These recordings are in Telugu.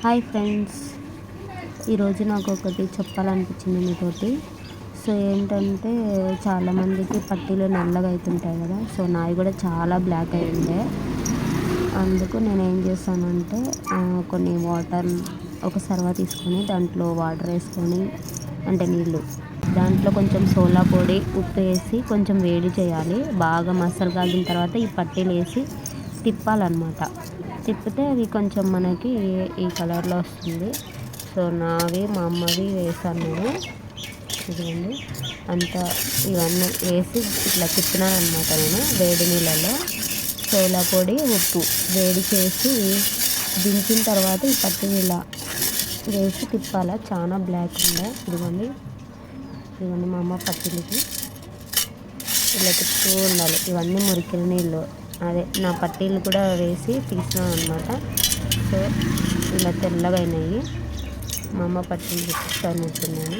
Hi friends. ఈరోజు నాకు ఒకటి చెప్పాలనిపించింది మీతోటి. సో ఏంటంటే చాలామందికి పట్టీలు నల్లగా అవుతుంటాయి కదా. సో నావి కూడా చాలా బ్లాక్ అయ్యిందే అందుకు నేను ఏం చేస్తానంటే కొన్ని వాటర్ ఒక సర్వ తీసుకొని దాంట్లో వాటర్ వేసుకొని అంటే నీళ్ళు. దాంట్లో కొంచెం సోలా పొడి ఉప్పు వేసి కొంచెం వేడి చేయాలి. బాగా మసాలా కాగిన తర్వాత ఈ పట్టీలు వేసి తిప్పాలన్నమాట. తిప్పితే అది కొంచెం మనకి ఈ కలర్లో వస్తుంది. సో నావి మా అమ్మవి వేసాను నేను ఇదిగోండి. అంతా ఇవన్నీ వేసి ఇట్లా తిప్పినాను అనమాట నేను వేడి నీళ్ళలో. సోలా పొడి ఉప్పు వేడి చేసి దించిన తర్వాత ఈ పత్తి ఇలా వేసి తిప్పాల? చాలా బ్లాక్ ఉండే ఇదిగోండి. ఇవన్నీ మా అమ్మ పట్టీలకి ఇలా తిప్పుతూ ఉండాలి. ఇవన్నీ మురికిన నీళ్ళు. అదే నా పట్టీలు కూడా వేసి తీసినాను అనమాట సో ఇలా తెల్లగా అయినాయి. మా అమ్మ పట్టీలు తీసుకున్నట్టున్నాను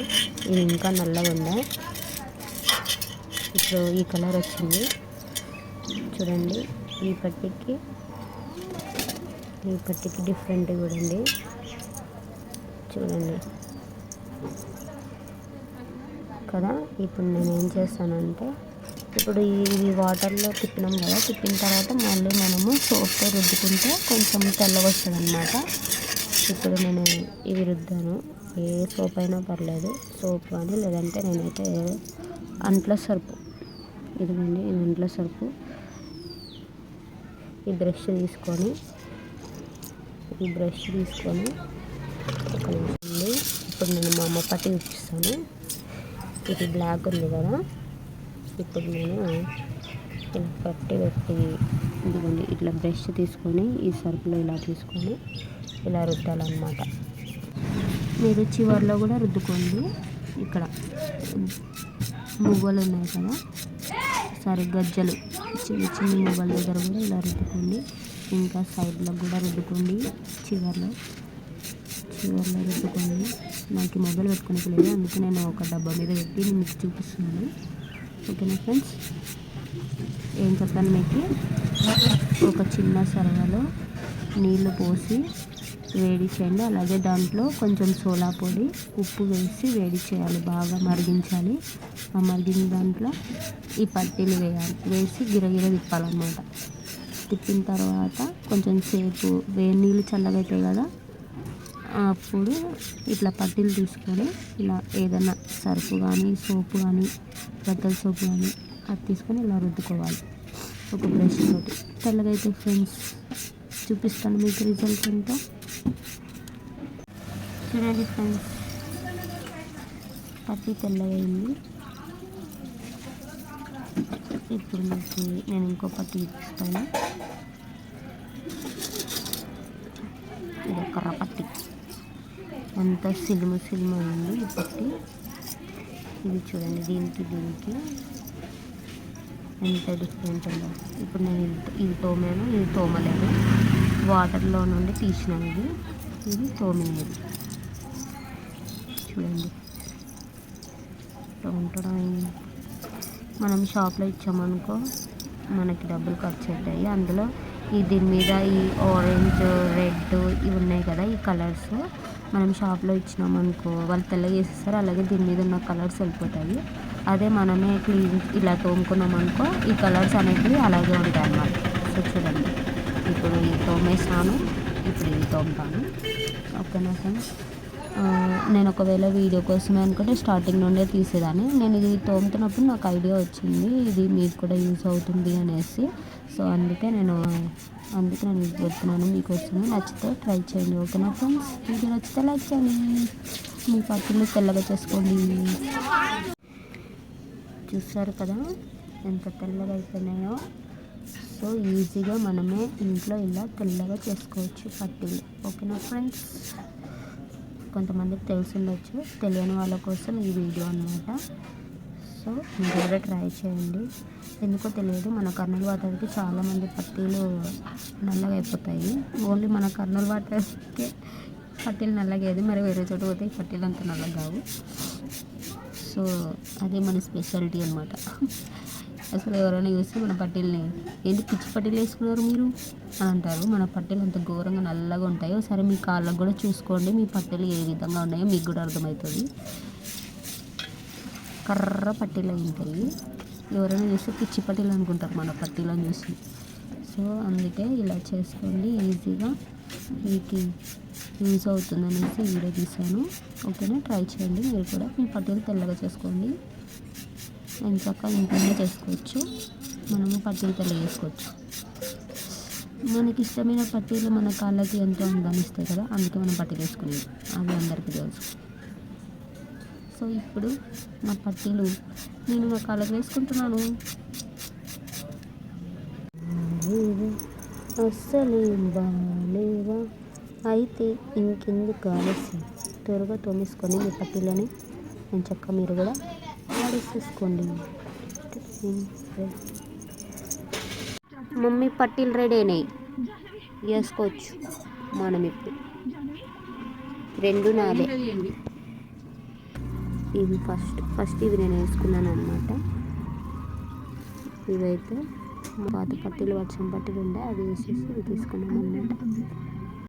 ఇవి ఇంకా నల్లగా ఉన్నాయి ఇప్పుడు ఈ కలర్ వచ్చింది. చూడండి ఈ పట్టికి ఈ పట్టికి డిఫరెంట్ చూడండి చూడండి. కదా ఇప్పుడు నేను ఏం చేస్తానంటే ఇప్పుడు ఈ వాటర్లో తిప్పినాం కదా తిప్పిన తర్వాత మళ్ళీ మనము సోప్తో రుద్దుకుంటే కొంచెం తెల్లగా వస్తుంది అనమాట ఇప్పుడు నేను ఇవి రుద్దాను. ఏ సోప్ అయినా పర్లేదు సోప్ కానీ లేదంటే నేనైతే అంట్ల సరుపు. ఇదిగోండి ఇది అంట్ల సరుపు. ఈ బ్రష్ తీసుకొని ఈ బ్రష్ తీసుకొని ఇప్పుడు నేను మా అమ్మ పట్టి చూపిస్తాను ఇది బ్లాక్ ఉంది కదా. ఇప్పుడు నేను ఇలా పట్టి పెట్టి ఇదిగోండి ఇట్లా బ్రష్ తీసుకొని ఈ సరుకులో ఇలా తీసుకొని ఇలా రుద్దాలన్నమాట. మీరు చివరిలో కూడా రుద్దుకోండి. ఇక్కడ మువ్వలు ఉన్నాయి కదా సరే గజ్జలు చిన్న చిన్న మువ్వల దగ్గర కూడా ఇలా రుద్దుకోండి. ఇంకా సైడ్లో కూడా రుద్దుకోండి చివరిలో. చివరిలో రుద్దుకోండి నాకు మొబైల్ పెట్టుకునే లేదు అందుకే నేను ఒక డబ్బా మీద పెట్టి మీకు చూపిస్తున్నాను. ఓకేనా ఫ్రెండ్స్ ఏం చెప్పాను మీకు? ఒక చిన్న సరవలో నీళ్ళు పోసి వేడి చేయండి. అలాగే దాంట్లో కొంచెం సోలా పొడి ఉప్పు వేసి వేడి చేయాలి. బాగా మరిగించాలి. ఆ మరిగిన దాంట్లో ఈ పట్టీలు వేయాలి. వేసి గిరగిర తిప్పాలన్నమాట. తిప్పిన తర్వాత కొంచెం సేపు వేడి నీళ్ళు చల్లగా కదా అప్పుడు ఇట్లా పట్టీలు తీసుకొని ఇలా ఏదైనా సర్ఫ్ కానీ సోపు కానీ బట్టల సోపు కానీ అది తీసుకొని ఇలా రుద్దుకోవాలి ఒక బ్రష్ తోటి. తెల్లగా అయితే ఫ్రెండ్స్ చూపిస్తాను మీకు రిజల్ట్ ఎంతో. చూడండి ఫ్రెండ్స్ పట్టి తెల్లగైంది ఇప్పుడు మీకు నేను ఇంకో పట్టి ఇస్తాను. ఇది కర్ర పట్టి ఎంత సిలుము సినిమా ఉంది ఇప్పటి ఇది చూడండి దీనికి దీనికి. ఎంత డిఫరెంట్ ఉందో. ఇప్పుడు నేను ఇది తోమాను ఇది తోమలేదు వాటర్లో నుండి తీసినాను ఇది. ఇది తోమేది. చూడండి. ఉండడం మనం షాప్లో ఇచ్చామనుకో మనకి డబ్బులు ఖర్చు అవుతాయి అందులో ఈ దీని మీద ఈ ఆరెంజ్ రెడ్ ఇవి ఉన్నాయి కదా ఈ కలర్స్. మనం షాప్లో ఇచ్చినామనుకో వాళ్ళు తెల్లగా వేసిస్తారు అలాగే దీని మీద ఉన్న కలర్స్ వెళ్ళిపోతాయి. అదే మనమే క్లీన్ ఇలా తోముకున్నామనుకో ఈ కలర్స్ అనేవి అలాగే ఉంటాయి అన్నమాట సో చూడండి. ఇప్పుడు ఇది తోమేసాను ఇప్పుడు ఇది తోముతాను. ఓకేనా సార్ నేను ఒకవేళ వీడియో కోసమే అనుకుంటే స్టార్టింగ్ నుండే తీసేదాన్ని. నేను ఇది తోముతున్నప్పుడు నాకు ఐడియా వచ్చింది ఇది మీకు కూడా యూస్ అవుతుంది అనేసి. సో అందుకే నేను అందుకే నేను ఇది పెడుతున్నాను మీకోసమే. నచ్చితే ట్రై చేయండి ఓకేనా ఫ్రెండ్స్ వీడియో నచ్చితే లైక్ చేయండి. మీ పట్టులు తెల్లగా చేసుకోండి. చూస్తారు కదా ఎంత తెల్లగా అయిపోయినాయో? సో ఈజీగా మనమే ఇంట్లో ఇలా తెల్లగా చేసుకోవచ్చు పట్టీలు ఓకేనా ఫ్రెండ్స్ కొంతమందికి తెలిసి తెలియని వాళ్ళ కోసం ఈ వీడియో అనమాట సో మీరు కూడా ట్రై చేయండి. ఎందుకో తెలియదు మన కర్నూలు వాటర్కి చాలామంది పట్టీలు నల్లగా అయిపోతాయి. ఓన్లీ మన కర్నూలు వాటర్కి పట్టీలు నల్లగేది మరి వేరే చోట పోతే పట్టీలు అంత నల్లగా కావు. సో అదే మన స్పెషాలిటీ అనమాట అసలు ఎవరైనా చూస్తే మన పట్టీలని ఏంటి పిచ్చి పట్టీలు వేసుకున్నారు మీరు? అని అంటారు. మన పట్టీలు అంత ఘోరంగా నల్లగా ఉంటాయి ఒకసారి మీ కాళ్ళకు కూడా చూసుకోండి. మీ పట్టీలు ఏ విధంగా ఉన్నాయో మీకు కూడా అర్థమవుతుంది. కర్ర పట్టీలు ఉంటాయి. ఎవరైనా చూస్తే పిచ్చి పట్టీలు అనుకుంటారు మన పట్టీలను చూసి. సో అందుకే ఇలా చేసుకోండి ఈజీగా. మీకు యూజ్ అవుతుందనేసి వీడియో తీశాను. ఓకేనా? ట్రై చేయండి. మీరు కూడా మీ పట్టీలు తెల్లగా చేసుకోండి. ఎంచక్క ఇంట్లోనే చేసుకోవచ్చు. మనము పట్టీలు వేసుకోవచ్చు మనకి ఇష్టమైన పట్టీలు మన కాళ్ళకి ఎంతో అందాన్ని ఇస్తాయి కదా అందుకే మనం పట్టీలు వేసుకునేది అవి అందరికీ తెలుసు. సో ఇప్పుడు నా పట్టీలు నేను నా కాళ్ళకి వేసుకుంటున్నాను. అస్సలేం బాగాలేవా? అయితే ఇంకెందుకు ఆలస్యం? త్వరగా తోమేసుకొని మీ పట్టీలని నేను చక్క మీరు కూడా తీసేసుకోండి. మమ్మీ పట్టీలు రెడీ అయినాయి. వేసుకోవచ్చు. మనం ఇప్పుడు. రెండు నాదే ఇవి ఫస్ట్. ఫస్ట్ ఇవి నేను వేసుకున్నాను అనమాట ఇవైతే పాత పట్టీలు వర్షం పట్టీలు ఉండే అవి వేసేసి ఇవి తీసుకున్నాను అనమాట